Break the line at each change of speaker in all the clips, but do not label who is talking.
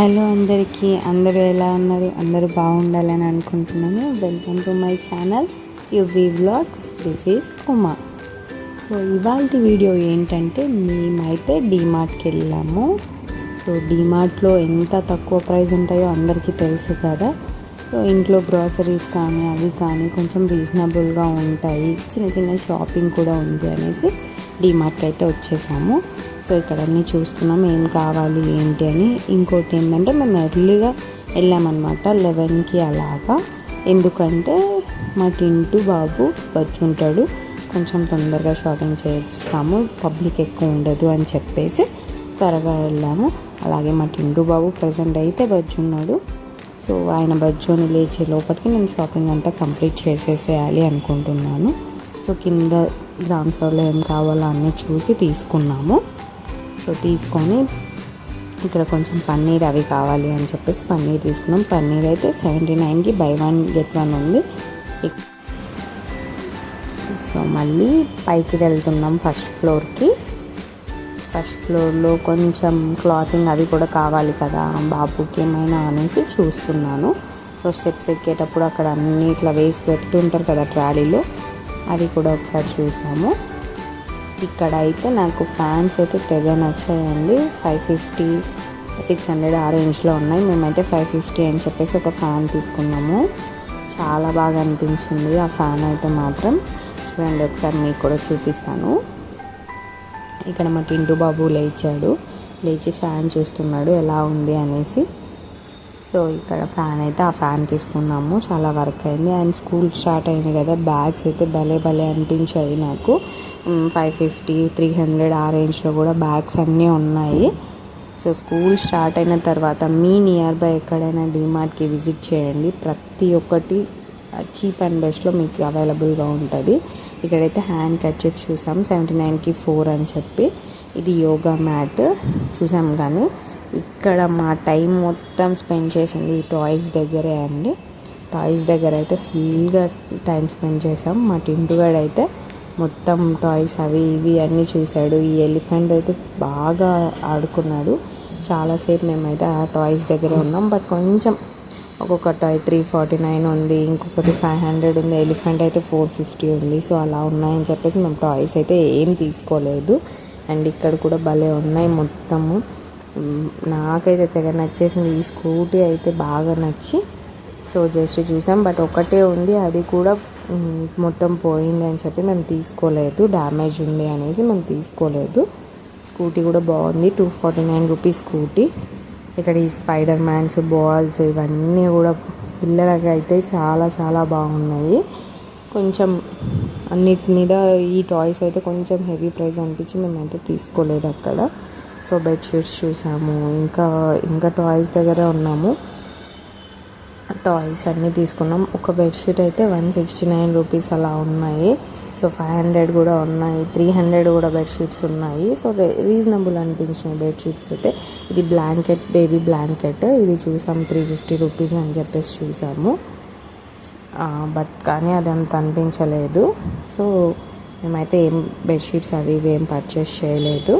Hello అందరికీ అందరూ ఎలా ఉన్నారు? అందరూ బాగుండాలని అనుకుంటున్నాను welcome to my channel UV vlogs this is Uma so ఇవాళ వీడియో ఏంటంటే మేమైతే డీమార్ట్కి వెళ్ళాము. సో డీమార్ట్లో ఎంత తక్కువ ప్రైస్ ఉంటాయో అందరికీ తెలుసు కదా. సో ఇంట్లో గ్రాసరీస్ కానీ అవి కానీ కొంచెం రీజనబుల్గా ఉంటాయి. చిన్న చిన్న షాపింగ్ కూడా ఉంది అనేసి డీమార్ట్కి అయితే వచ్చేసాము. సో ఇక్కడ అన్నీ చూస్తున్నాం ఏం కావాలి ఏంటి అని. ఇంకోటి ఏంటంటే మేము ఎర్లీగా వెళ్ళామన్నమాట లెవెన్కి అలాగా. ఎందుకంటే మా టింటు బాబు వచ్చి ఉంటాడు కొంచెం తొందరగా షాపింగ్ చేస్తాము పబ్లిక్ ఎక్కువ ఉండదు అని చెప్పేసి త్వరగా వెళ్ళాము. అలాగే మా టింటు బాబు ప్రజెంట్ అయితే వచ్చున్నాడు సో ఆయన బజ్జోని లేచే లోపలికి నేను షాపింగ్ అంతా కంప్లీట్ చేసేసేయాలి అనుకుంటున్నాను. సో కింద గ్రౌండ్ ఫ్లోర్లో ఏం కావాలో అన్నీ చూసి తీసుకున్నాము. సో తీసుకొని ఇక్కడ కొంచెం పన్నీర్ అవి కావాలి అని చెప్పేసి పన్నీర్ తీసుకున్నాం. పన్నీర్ అయితే సెవెంటీ నైన్కి బై వన్ గెట్ వన్ ఉంది. సో మళ్ళీ పైకి వెళ్తున్నాం ఫస్ట్ ఫ్లోర్కి. ఫస్ట్ ఫ్లోర్లో కొంచెం క్లాతింగ్ అవి కూడా కావాలి కదా బాబుకి ఏమైనా అనేసి చూస్తున్నాను. సో స్టెప్స్ ఎక్కేటప్పుడు అక్కడ అన్ని ఇట్లా వేసి పెడుతుంటారు కదా ట్రాలీలో అది కూడా ఒకసారి చూసాము. ఇక్కడ అయితే నాకు ఫ్యాన్స్ అయితే తెగ నచ్చాయండి. ఫైవ్ ఫిఫ్టీ సిక్స్ హండ్రెడ్ ఆ రేంజ్లో ఉన్నాయి. మేమైతే ఫైవ్ ఫిఫ్టీ అని చెప్పేసి ఒక ఫ్యాన్ తీసుకున్నాము. చాలా బాగా అనిపించింది ఆ ఫ్యాన్ అయితే మాత్రం. చూడండి ఒకసారి మీకు కూడా చూపిస్తాను. ఇక్కడ మా టింటు బాబు లేచాడు. లేచి ఫ్యాన్ చూస్తున్నాడు. ఎలా ఉంది అనేసి సో ఇక్కడ ఫ్యాన్ అయితే ఆ ఫ్యాన్ తీసుకున్నాము. చాలా వర్క్ అయింది. అండ్ స్కూల్ స్టార్ట్ అయింది కదా బ్యాగ్స్ అయితే భలే భలే అనిపించాయి నాకు. ఫైవ్ ఫిఫ్టీ త్రీ హండ్రెడ్ ఆ రేంజ్లో కూడా బ్యాగ్స్ అన్నీ ఉన్నాయి. సో స్కూల్ స్టార్ట్ అయిన తర్వాత మీ నియర్ బై ఎక్కడైనా డిమార్ట్కి విజిట్ చేయండి. ప్రతి ఒక్కటి చీప్ అండ్ బెస్ట్లో మీకు అవైలబుల్గా ఉంటుంది. ఇక్కడైతే హ్యాండ్ కర్చీఫ్ చూసాం. సెవెంటీ నైన్కి ఫోర్ అని చెప్పి. ఇది యోగా మ్యాట్. చూసాం కానీ ఇక్కడ మా టైం మొత్తం స్పెండ్ చేసింది ఈ టాయ్స్ దగ్గరే అండి. టాయ్స్ దగ్గర అయితే ఫుల్గా టైం స్పెండ్ చేసాం మా టింటుగాడు అయితే మొత్తం టాయ్స్ అవి ఇవి అన్నీ చూశాడు. ఈ ఎలిఫెంట్ అయితే బాగా ఆడుకున్నాడు. చాలాసేపు మేమైతే ఆ టాయ్స్ దగ్గరే ఉన్నాం. బట్ కొంచెం ఒక్కొక్క టాయ్ త్రీ ఫార్టీ నైన్ ఉంది. ఇంకొకటి ఫైవ్ హండ్రెడ్ ఉంది. ఎలిఫెంట్ అయితే ఫోర్ ఫిఫ్టీ ఉంది. సో అలా ఉన్నాయని చెప్పేసి మేము టాయ్స్ అయితే ఏం తీసుకోలేదు. అండ్ ఇక్కడ కూడా భలే ఉన్నాయి మొత్తము. నాకైతే తెగ నచ్చేసింది. ఈ స్కూటీ అయితే బాగా నచ్చి సో జస్ట్ చూసాం. బట్ ఒకటే ఉంది. అది కూడా మొత్తం పోయింది అని చెప్పి మేము తీసుకోలేదు. డ్యామేజ్ ఉంది అనేసి మేము తీసుకోలేదు. స్కూటీ కూడా బాగుంది. Two forty nine rupees scooty. ఇక్కడ ఈ స్పైడర్ మ్యాన్స్ బాల్స్ ఇవన్నీ కూడా పిల్లలకి అయితే చాలా చాలా బాగున్నాయి. కొంచెం అన్నిటి మీద ఈ టాయ్స్ అయితే కొంచెం హెవీ ప్రైస్ అనిపించి మేమైతే తీసుకోలేదు అక్కడ. సో బెడ్షీట్స్ చూసాము. ఇంకా ఇంకా టాయ్స్ దగ్గరే ఉన్నాము. టాయ్స్ అన్నీ తీసుకున్నాం. ఒక బెడ్షీట్ అయితే వన్ సిక్స్టీ నైన్ రూపీస్ అలా ఉన్నాయి. సో ఫైవ్ హండ్రెడ్ కూడా ఉన్నాయి. త్రీ హండ్రెడ్ కూడా బెడ్షీట్స్ ఉన్నాయి. సో రీజనబుల్ అనిపించినాయి బెడ్షీట్స్ అయితే. ఇది బ్లాంకెట్ బేబీ బ్లాంకెట్ ఇది చూసాం త్రీ ఫిఫ్టీ రూపీస్ అని చెప్పేసి చూసాము. బట్ కానీ అది అంత అనిపించలేదు. సో మేమైతే ఏం బెడ్షీట్స్ అవి ఇవి ఏం పర్చేస్ చేయలేదు.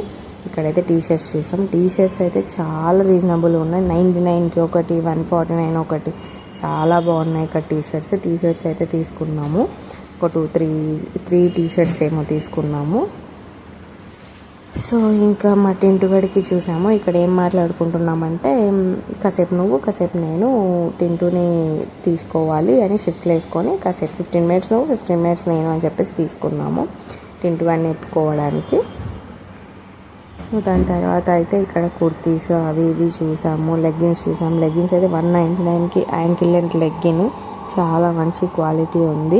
ఇక్కడైతే టీ షర్ట్స్ చూసాం. టీ షర్ట్స్ అయితే చాలా రీజనబుల్ ఉన్నాయి. నైంటీ నైన్కి ఒకటి వన్ ఫార్టీ నైన్ ఒకటి. చాలా బాగున్నాయి ఇక్కడ టీ షర్ట్స్ టీ షర్ట్స్ అయితే తీసుకున్నాము. ఒక two three three T shirts ఏమో తీసుకున్నాము. సో ఇంకా మా టింటుగడికి చూసాము. ఇక్కడ ఏం మాట్లాడుకుంటున్నామంటే కాసేపు నువ్వు కాసేపు నేను టింటుని తీసుకోవాలి అని షిఫ్ట్లు వేసుకొని కాసేపు ఫిఫ్టీన్ మినిట్స్ నువ్వు ఫిఫ్టీన్ మినిట్స్ నేను అని చెప్పేసి తీసుకున్నాము టింటు వాడిని ఎత్తుకోవడానికి. దాని తర్వాత అయితే ఇక్కడ కుర్తీస్ అవి ఇవి చూసాము లెగ్గిన్స్ చూసాము. లెగ్గిన్స్ అయితే వన్ నైంటీ నైన్కి యాంకిల్ లెంత్ లెగ్గిన్ చాలా మంచి క్వాలిటీ ఉంది.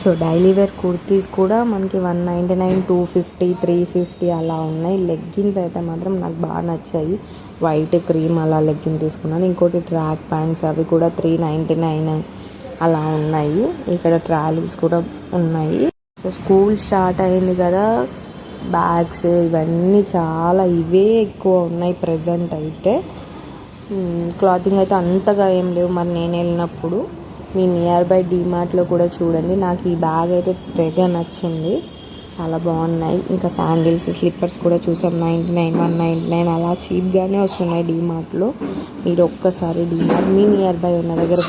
సో డైలీ వేర్ కుర్తీస్ కూడా మనకి one ninety nine two fifty three fifty అలా ఉన్నాయి. లెగ్గిన్స్ అయితే మాత్రం నాకు బాగా నచ్చాయి. వైట్ క్రీమ్ అలా లెగ్గిన్ తీసుకున్నాను. ఇంకోటి ట్రాక్ ప్యాంట్స్ అవి కూడా త్రీ నైంటీ నైన్ అలా ఉన్నాయి. ఇక్కడ ట్రాలీస్ కూడా ఉన్నాయి. సో స్కూల్ స్టార్ట్ అయింది కదా. బ్యాగ్స్ ఇవన్నీ చాలా ఇవే ఎక్కువ ఉన్నాయి ప్రజెంట్ అయితే. క్లాతింగ్ అయితే అంతగా ఏం లేవు. మరి నేను వెళ్ళినప్పుడు మీ నియర్ బై డీమార్ట్లో కూడా చూడండి. నాకు ఈ బ్యాగ్ అయితే తెగ నచ్చింది. చాలా బాగున్నాయి. ఇంకా శాండిల్స్ స్లిప్పర్స్ కూడా చూసాం. Ninety nine one ninety nine అలా చీప్గానే వస్తున్నాయి డీమార్ట్లో. మీరు ఒక్కసారి డీమార్ట్ మీ నియర్ బై ఉన్న దగ్గర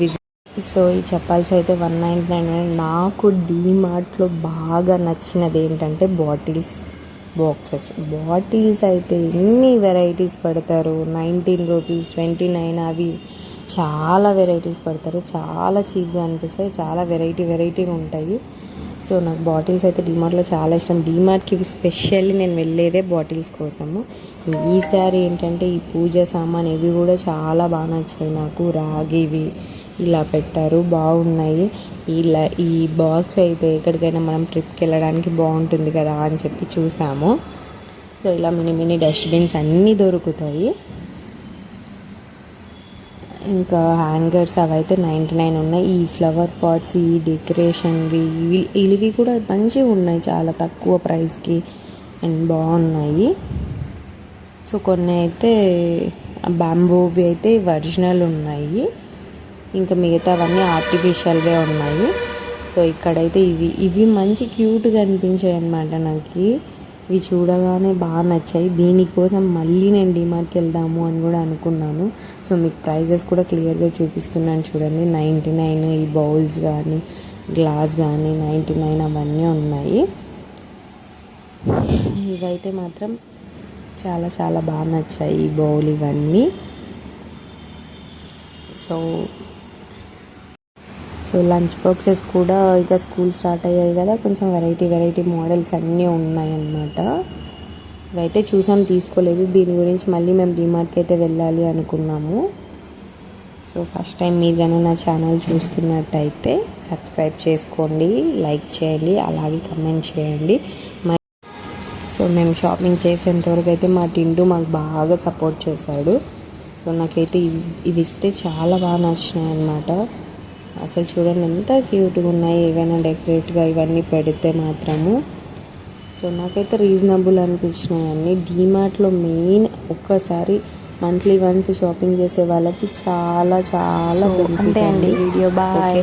విజిట్ సో ఈ చెప్పాల్సి అయితే వన్ నైంటీ నైన్ నాకు డీమార్ట్లో బాగా నచ్చినది ఏంటంటే బాటిల్స్ బాక్సెస్. బాటిల్స్ అయితే ఎన్ని వెరైటీస్ పెడతారు? నైన్టీన్ రూపీస్ ట్వంటీ నైన్ అవి చాలా వెరైటీస్ పెడతారు. చాలా చీప్గా అనిపిస్తాయి. చాలా వెరైటీ వెరైటీగా ఉంటాయి. సో నాకు బాటిల్స్ అయితే డిమార్ట్లో చాలా ఇష్టం. డిమార్ట్కి స్పెషల్లీ నేను వెళ్ళేదే బాటిల్స్ కోసము. ఈసారి ఏంటంటే ఈ పూజ సామాన్ ఇవి కూడా చాలా బాగా నచ్చాయి నాకు. రాగివి ఇలా పెట్టారు బాగున్నాయి. ఇలా ఈ బాక్స్ అయితే ఎక్కడికైనా మనం ట్రిప్కి వెళ్ళడానికి బాగుంటుంది కదా అని చెప్పి చూసాము. సో ఇలా మినీ మినీ డస్ట్బిన్స్ అన్నీ దొరుకుతాయి. ఇంకా హ్యాంగర్స్ అవైతే నైంటీ నైన్ ఉన్నాయి. ఈ ఫ్లవర్ పాట్స్ ఈ డెకరేషన్వి ఇవి కూడా మంచిగా ఉన్నాయి చాలా తక్కువ ప్రైస్కి అండ్ బాగున్నాయి. సో కొన్ని అయితే బ్యాంబూవి అయితే ఒరిజినల్ ఉన్నాయి. ఇంకా మిగతావన్నీ ఆర్టిఫిషియల్వే ఉన్నాయి. సో ఇక్కడైతే ఇవి ఇవి మంచి క్యూట్గా అనిపించాయి అనమాట నాకు. ఇవి చూడగానే బాగా నచ్చాయి. దీనికోసం మళ్ళీ నేను డిమార్ట్కి వెళ్దాము అని కూడా అనుకున్నాను. సో మీకు ప్రైజెస్ కూడా క్లియర్గా చూపిస్తున్నాను చూడండి. నైంటీ నైన్ ఈ బౌల్స్ కానీ గ్లాస్ కానీ నైంటీ నైన్ అవన్నీ ఉన్నాయి. ఇవైతే మాత్రం చాలా చాలా బాగా నచ్చాయి ఈ బౌల్ ఇవన్నీ. సో సో లంచ్ బాక్సెస్ కూడా ఇక స్కూల్ స్టార్ట్ అయ్యాయి కదా కొంచెం వెరైటీ వెరైటీ మోడల్స్ అన్నీ ఉన్నాయన్నమాట. ఇవైతే చూసాం తీసుకోలేదు. దీని గురించి మళ్ళీ మేము డిమార్ట్కి అయితే వెళ్ళాలి అనుకున్నాము. సో ఫస్ట్ టైం మీరు కానీ నా ఛానల్ చూస్తున్నట్టయితే సబ్స్క్రైబ్ చేసుకోండి లైక్ చేయండి అలాగే కమెంట్ చేయండి. సో మేము షాపింగ్ చేసేంతవరకు అయితే మా టిండు మాకు బాగా సపోర్ట్ చేశాడు. సో నాకైతే ఇవి ఇవి ఇస్తే చాలా బాగా నచ్చినాయి అన్నమాట అసలు చూడండి ఎంత క్యూట్గా ఉన్నాయి ఏవైనా డెకరేట్గా ఇవన్నీ పెడితే మాత్రము. సో నాకైతే రీజనబుల్ అనిపించినాయి అన్నీ. డీమార్ట్లో మెయిన్ ఒక్కసారి మంత్లీ వన్స్ షాపింగ్ చేసే వాళ్ళకి చాలా చాలా
అంతే అండి. Video bye.